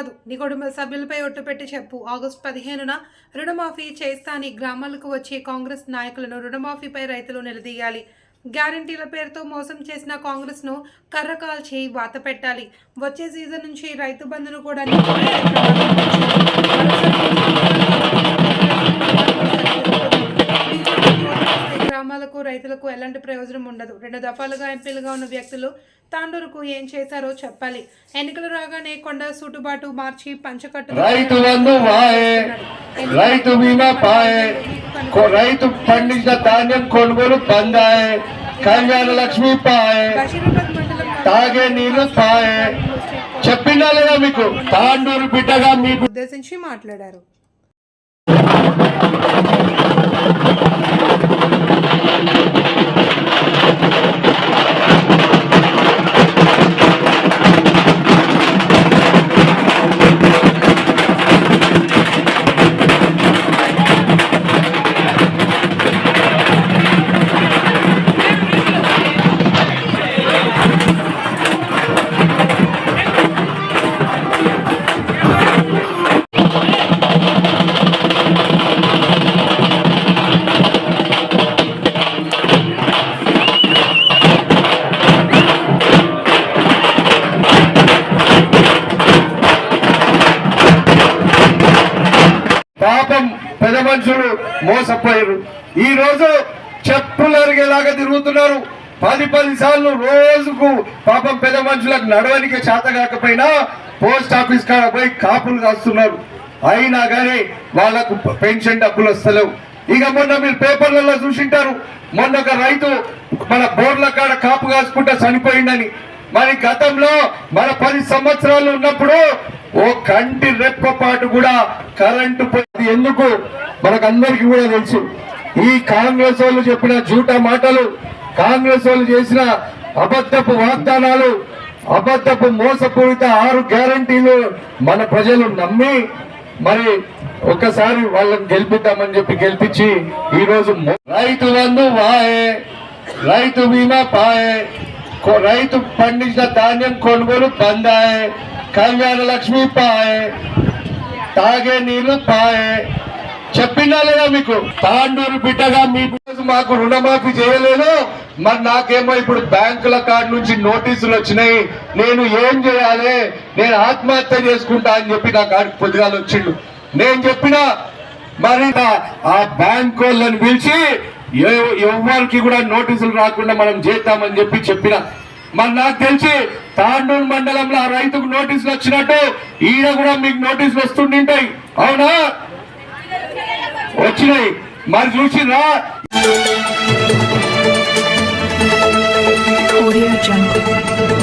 కాదు. నీ కుటుంబ సభ్యులపై ఒట్టు పెట్టి చెప్పు. ఆగస్టు పదిహేనున రుణమాఫీ చేస్తాని గ్రామాలకు వచ్చే కాంగ్రెస్ నాయకులను రుణమాఫీపై రైతులు నిలదీయాలి. గ్యారంటీల పేరుతో మోసం చేసిన కాంగ్రెస్ను కర్రకాల్చి వాత పెట్టాలి. వచ్చే సీజన్ నుంచి రైతు బంధును కూడా రైతులకు ఎలాంటి ప్రయోజనం ఉండదు. రెండు దఫాలుగా ఎంపీలుగా ఉన్న వ్యక్తులు తాండూరుకు ఏం చేశారో చెప్పాలి. ఎన్నికలు రాగానే కొండ సూటుబాటు మార్చి పంచకట్టు రైతు బంధు వాయే రైతు బీమా పాయే. రైతు పండించిన ధాన్యం కొనుగోలు బందాయే. కళ్యాణ లక్ష్మి పాయే. తాగే నీళ్ళు పాయే. చెప్పిందా లేదా మీకు? తాండూరు బిడ్డగా మీకు. ఉద్దేశించి మాట్లాడారు. పెద్ద మనుషులు మోసపోయారు. ఈ రోజు చెప్పులు అరిగేలాగా తిరుగుతున్నారు. పది పది సార్లు రోజుకు పాపం పెద్ద మనుషులకు నడవడిక చేత కాకపోయినా పోస్ట్ ఆఫీస్ కాడ పోయి కాపులు కాస్తున్నారు. అయినా కానీ వాళ్ళకు పెన్షన్ డబ్బులు వస్తలేవు. ఇక మొన్న మీరు పేపర్లలో చూసింటారు. మొన్న ఒక రైతు మన బోర్ల కాడ కాపు కాసుకుంటా చనిపోయిందని మరి గతంలో మన పది సంవత్సరాలు ఉన్నప్పుడు ఓ కంటి రెప్పపాటు కూడా కరెంటు పోయింది ఎందుకు? మనకందరికీ కూడా తెలుసు. ఈ కాంగ్రెస్ వాళ్ళు చెప్పిన జూటా మాటలు కాంగ్రెస్ వాళ్ళు చేసిన అబద్ధపు వాగ్దానాలు అబద్ధపు మోసపూరిత ఆరు గ్యారంటీలు మన ప్రజలు నమ్మి మరి ఒక్కసారి వాళ్ళని గెలిపిద్దామని చెప్పి గెలిపించి ఈ రోజు రైతు బంధు వాయే రైతు బీమా పాయే. రైతు పండించిన ధాన్యం కొనుగోలు బందాయే కళ్యాణ లక్ష్మి పాయే తాగే నీళ్ళు పాయే చెప్పినా లేదా మీకు? తాండూరు బిడ్డగా మీ మాకు రుణమాఫీ చేయలేదు మరి నాకేమో ఇప్పుడు బ్యాంకుల కార్డు నుంచి నోటీసులు వచ్చినాయి. నేను ఏం చేయాలి? నేను ఆత్మహత్య చేసుకుంటా అని చెప్పి నా కార్డు పొద్దుగాలు వచ్చిండు. నేను చెప్పిన మరి ఆ- ఆ బ్యాంక్ వాళ్ళని పిలిచి ఎవరికి కూడా నోటీసులు రాకుండా మనం చేద్దామని చెప్పి చెప్పిన. మరి నాకు తెలిసి తాండూరు మండలంలో ఆ రైతుకు నోటీసులు వచ్చినట్టు ఈయన కూడా మీకు నోటీసులు వస్తుంటాయి అవునా? వచ్చినాయి. మరి చూసిరా? Audio Jungle.